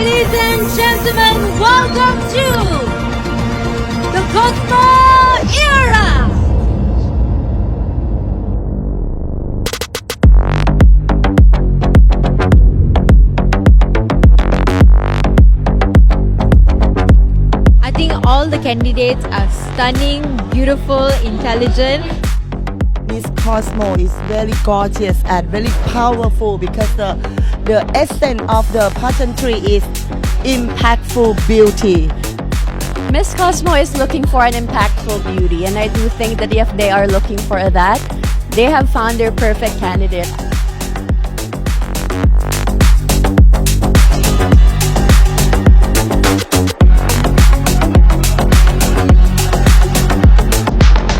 Ladies and gentlemen, welcome to the Cosmo Era! I think all the candidates are stunning, beautiful, intelligent. Miss Cosmo is very gorgeous and very powerful because the the essence of the pageantry is impactful beauty. Miss Cosmo is looking for an impactful beauty, and I do think that if they are looking for that, they have found their perfect candidate.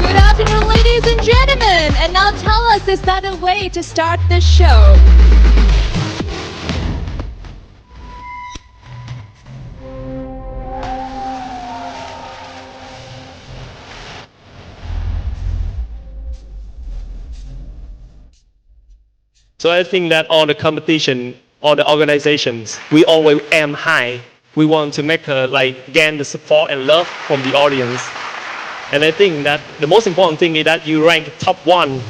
Good afternoon, ladies and gentlemen. And now tell us, is that a way to start the show? So I think that all the competition, all the organizations, we always aim high. We want to make her like gain the support and love from the audience. And I think that the most important thing is that you rank top one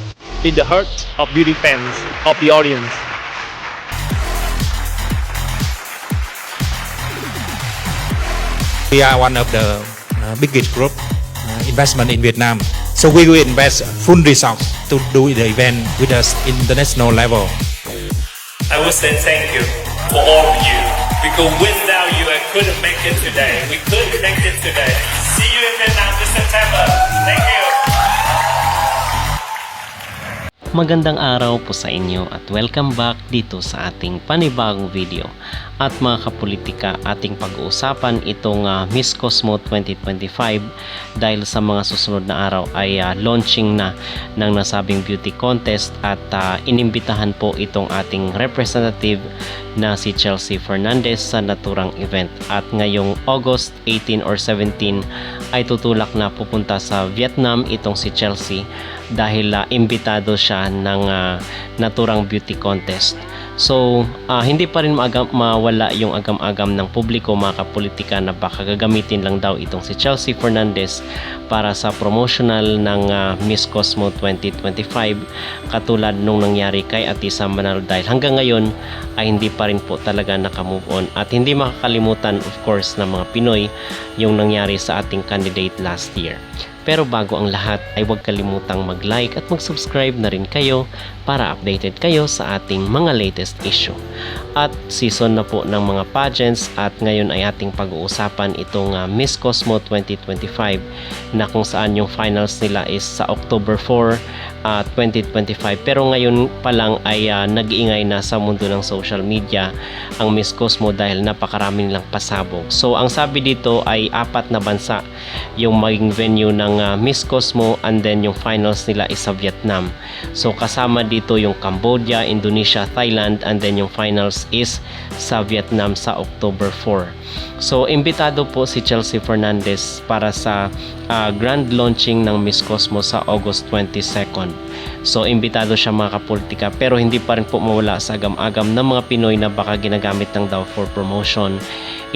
in the heart of beauty fans of the audience. We are one of the uh, biggest group uh, investment in Vietnam. So we will invest full resource to do the event with us international level. I would say thank you for all of you. Because without you, I couldn't make it today. We couldn't make it today. See you in Vietnam this September. Thank you. Magandang araw po sa inyo at welcome back dito sa ating panibagong video. At mga kapolitika, ating pag-uusapan itong ah, Miss Cosmo 2025 dahil sa mga susunod na araw ay ah, launching na ng nasabing beauty contest at ah, inimbitahan po itong ating representative na si Chelsea Fernandez sa naturang event. At ngayong August 18 or 17 ay tutulak na pupunta sa Vietnam itong si Chelsea dahil ah, imbitado siya ng ah, naturang beauty contest. So, ah, hindi pa rin maagam, mawala yung agam-agam ng publiko mga kapolitika na baka gagamitin lang daw itong si Chelsea Fernandez para sa promotional ng ah, Miss Cosmo 2025 katulad nung nangyari kay Atisa Manalo dahil hanggang ngayon ay hindi pa rin po talaga nakamove on at hindi makakalimutan of course ng mga Pinoy yung nangyari sa ating candidate last year. Pero bago ang lahat ay huwag kalimutang mag-like at mag-subscribe na rin kayo para updated kayo sa ating mga latest issue. At season na po ng mga pageants at ngayon ay ating pag-uusapan itong ah, Miss Cosmo 2025 na kung saan yung finals nila is sa October 4 ah, 2025 pero ngayon pa lang ay ah, nag-iingay na sa mundo ng social media ang Miss Cosmo dahil napakarami nilang pasabog. So ang sabi dito ay apat na bansa yung maging venue ng ah, Miss Cosmo and then yung finals nila is sa Vietnam. So kasama dito yung Cambodia, Indonesia, Thailand and then yung finals is sa Vietnam sa October 4. So imbitado po si Chelsea Fernandez para sa ah, grand launching ng Miss Cosmo sa August 22nd. So imbitado siya mga kapolitika pero hindi pa rin po mawala sa agam-agam ng mga Pinoy na baka ginagamit lang daw for promotion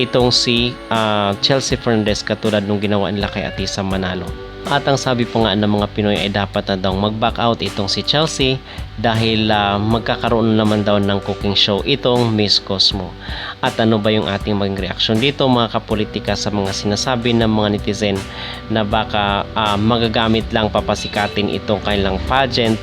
itong si ah, Chelsea Fernandez katulad nung ginawa nila kay Atisa Manalo. At ang sabi po nga ng mga Pinoy ay dapat na daw mag-back out itong si Chelsea dahil ah, magkakaroon naman daw ng cooking show itong Miss Cosmo. At ano ba yung ating maging reaksyon dito mga kapolitika sa mga sinasabi ng mga netizen na baka ah, magagamit lang papasikatin itong kailang pageant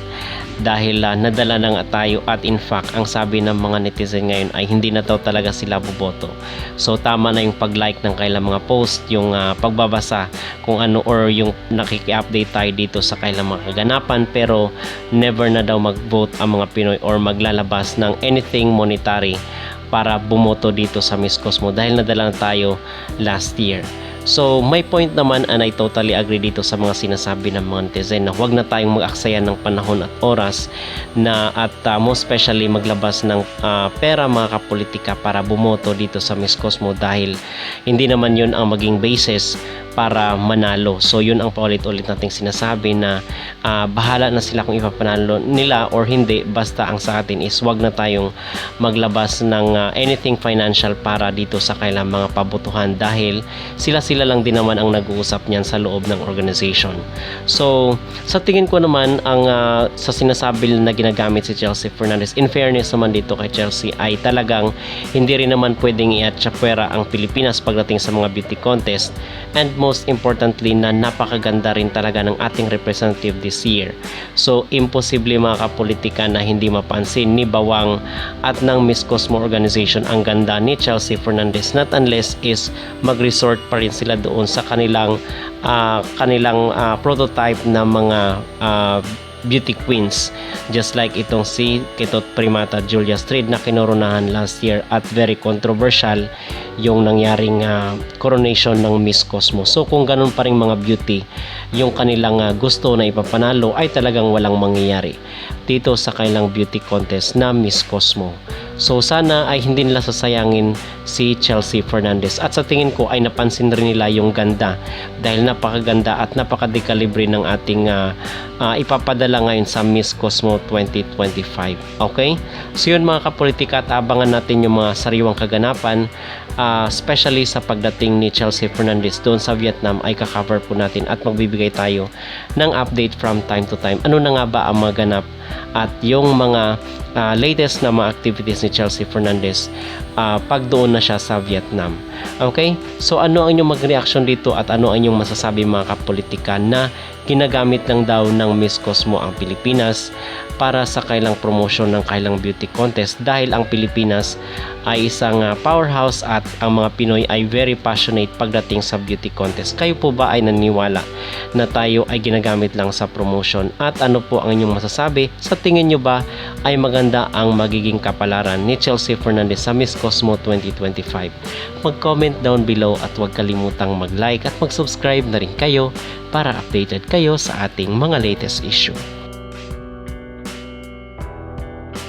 dahil ah, nadala na tayo at in fact ang sabi ng mga netizen ngayon ay hindi na daw talaga sila boboto so tama na yung pag-like ng kailang mga post yung ah, pagbabasa kung ano or yung nakiki-update tayo dito sa kailang mga kaganapan pero never na daw mag-vote ang mga Pinoy or maglalabas ng anything monetary para bumoto dito sa Miss Cosmo dahil nadala na tayo last year So, may point naman and I totally agree dito sa mga sinasabi ng mga netizen na huwag na tayong mag-aksaya ng panahon at oras na at uh, most especially maglabas ng uh, pera mga kapolitika para bumoto dito sa Miss Cosmo dahil hindi naman yun ang maging basis para manalo. So yun ang paulit-ulit nating sinasabi na ah, bahala na sila kung ipapanalo nila or hindi basta ang sa atin is wag na tayong maglabas ng ah, anything financial para dito sa kailang mga pabutuhan dahil sila-sila lang din naman ang nag-uusap niyan sa loob ng organization. So sa tingin ko naman ang ah, sa sinasabi na ginagamit si Chelsea Fernandez in fairness naman dito kay Chelsea ay talagang hindi rin naman pwedeng i-atchapwera ang Pilipinas pagdating sa mga beauty contest and most importantly na napakaganda rin talaga ng ating representative this year. So imposible mga kapolitika na hindi mapansin ni Bawang at ng Miss Cosmo organization ang ganda ni Chelsea Fernandez not unless is mag-resort pa rin sila doon sa kanilang ah, kanilang ah, prototype na mga ah, beauty queens. Just like itong si Kitot Primata Julia Street na kinoronahan last year at very controversial yung nangyaring ah, coronation ng Miss Cosmo. So kung ganun pa rin mga beauty yung kanilang ah, gusto na ipapanalo ay talagang walang mangyayari dito sa kailang beauty contest na Miss Cosmo so sana ay hindi nila sasayangin si Chelsea Fernandez at sa tingin ko ay napansin rin nila yung ganda dahil napakaganda at napakadekalibre ng ating ah, ah, ipapadala ngayon sa Miss Cosmo 2025. Okay? So yun mga kapolitika at abangan natin yung mga sariwang kaganapan ah, especially sa pagdating ni Chelsea Fernandez doon sa Vietnam ay kakaver po natin at magbibigay tayo ng update from time to time. Ano na nga ba ang mga ganap at yung mga ah, latest na mga activities ni Chelsea Fernandez ah, pag doon na siya sa Vietnam. Okay? So ano ang inyong mag-reaction dito at ano ang inyong masasabi mga kapolitika na ginagamit lang daw ng Miss Cosmo ang Pilipinas para sa kailang promotion ng kailang beauty contest dahil ang Pilipinas ay isang ah, powerhouse at ang mga Pinoy ay very passionate pagdating sa beauty contest. Kayo po ba ay naniniwala na tayo ay ginagamit lang sa promotion at ano po ang inyong masasabi? Sa tingin nyo ba ay maganda ang magiging kapalaran ni Chelsea Fernandez sa Miss Cosmo 2025? Mag-comment down below at huwag kalimutang mag-like at mag-subscribe na rin kayo para updated kayo sa ating mga latest issue.